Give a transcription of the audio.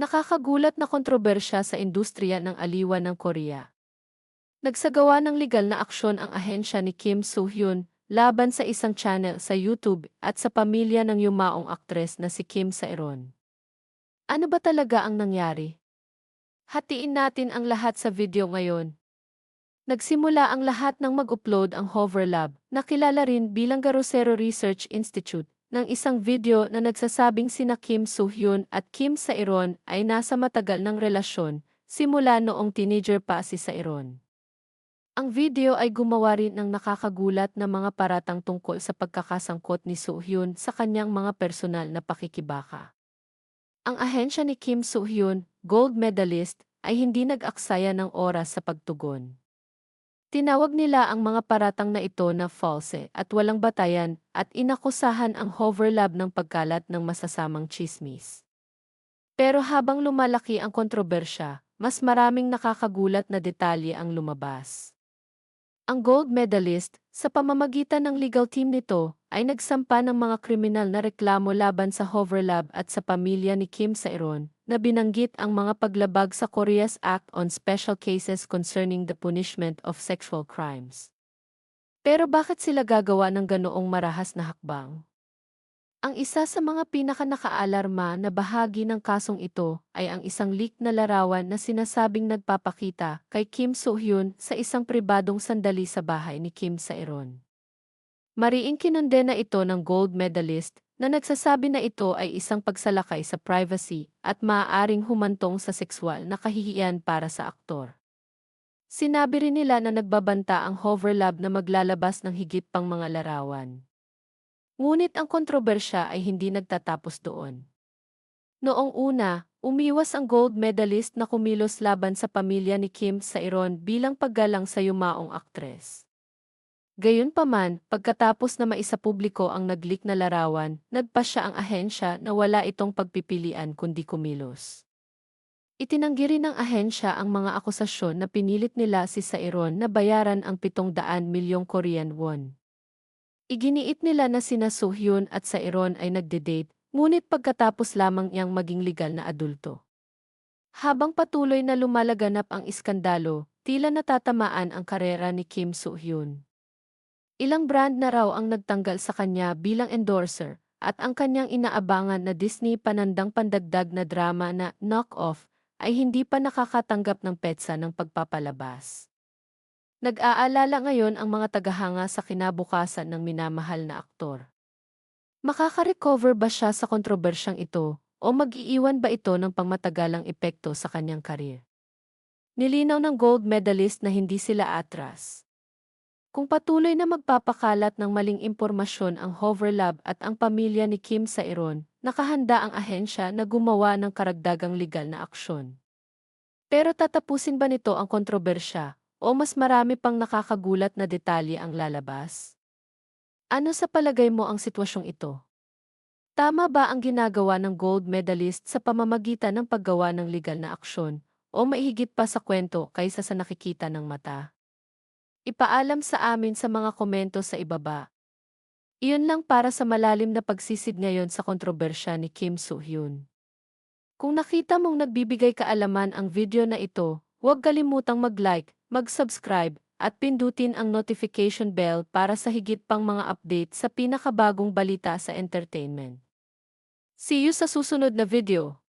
Nakakagulat na kontrobersya sa industriya ng aliwan ng Korea. Nagsagawa ng legal na aksyon ang ahensya ni Kim Soo-hyun laban sa isang channel sa YouTube at sa pamilya ng yumaong aktres na si Kim Saeron. Ano ba talaga ang nangyari? Hatiin natin ang lahat sa video ngayon. Nagsimula ang lahat ng mag-upload ang Hoverlab, na kilala rin bilang Garosero Research Institute, ng isang video na nagsasabing sina Kim Soo-hyun at Kim Saeron ay nasa matagal ng relasyon simula noong teenager pa si Saeron. Ang video ay gumawa rin ng nakakagulat na mga paratang tungkol sa pagkakasangkot ni Soo-hyun sa kanyang mga personal na pakikibaka. Ang ahensya ni Kim Soo-hyun, gold medalist, ay hindi nag-aksaya ng oras sa pagtugon. Tinawag nila ang mga paratang na ito na false at walang batayan at inakusahan ang Hoverlab ng pagkalat ng masasamang chismis. Pero habang lumalaki ang kontrobersya, mas maraming nakakagulat na detalye ang lumabas. Ang gold medalist, sa pamamagitan ng legal team nito, ay nagsampa ng mga kriminal na reklamo laban sa Hoverlab at sa pamilya ni Kim Saeron, na binanggit ang mga paglabag sa Korea's Act on Special Cases Concerning the Punishment of Sexual Crimes. Pero bakit sila gagawa ng ganoong marahas na hakbang? Ang isa sa mga pinaka-nakaalarma na bahagi ng kasong ito ay ang isang leak na larawan na sinasabing nagpapakita kay Kim So-hyun sa isang pribadong sandali sa bahay ni Kim Saeron. Mariing kinondena ito ng gold medalist na nagsasabi na ito ay isang pagsalakay sa privacy at maaaring humantong sa sexual na kahihiyan para sa aktor. Sinabi rin nila na nagbabanta ang Hoverlab na maglalabas ng higit pang mga larawan. Ngunit ang kontrobersya ay hindi nagtatapos doon. Noong una, umiwas ang gold medalist na kumilos laban sa pamilya ni Kim sa Iron bilang paggalang sa yumaong aktres. Gayunpaman, pagkatapos na maisapubliko ang naglik na larawan, nagpa siya ang ahensya na wala itong pagpipilian kundi kumilos. Itinanggi rin ng ahensya ang mga akusasyon na pinilit nila si Sairon na bayaran ang 700 milyong Korean won. Iginiit nila na sina Sohyun at Sairon ay nagde-date, ngunit pagkatapos lamang niyang maging legal na adulto. Habang patuloy na lumalaganap ang iskandalo, tila natatamaan ang karera ni Kim Soo-hyun. Ilang brand na raw ang nagtanggal sa kanya bilang endorser, at ang kanyang inaabangan na Disney panandang pandagdag na drama na Knock Off ay hindi pa nakakatanggap ng petsa ng pagpapalabas. Nag-aalala ngayon ang mga tagahanga sa kinabukasan ng minamahal na aktor. Makaka-recover ba siya sa kontrobersyang ito o mag-iiwan ba ito ng pangmatagalang epekto sa kanyang karir? Nilinaw ng gold medalist na hindi sila atras. Kung patuloy na magpapakalat ng maling impormasyon ang Hoverlab at ang pamilya ni Kim sa Iron, nakahanda ang ahensya na gumawa ng karagdagang legal na aksyon. Pero tatapusin ba nito ang kontrobersya o mas marami pang nakakagulat na detalye ang lalabas? Ano sa palagay mo ang sitwasyong ito? Tama ba ang ginagawa ng gold medalist sa pamamagitan ng paggawa ng legal na aksyon o maihigit pa sa kwento kaysa sa nakikita ng mata? Ipaalam sa amin sa mga komento sa ibaba. Iyon lang para sa malalim na pagsisid ngayon sa kontrobersya ni Kim Soo-hyun. Kung nakita mong nagbibigay kaalaman ang video na ito, huwag kalimutang mag-like, mag-subscribe, at pindutin ang notification bell para sa higit pang mga update sa pinakabagong balita sa entertainment. See you sa susunod na video.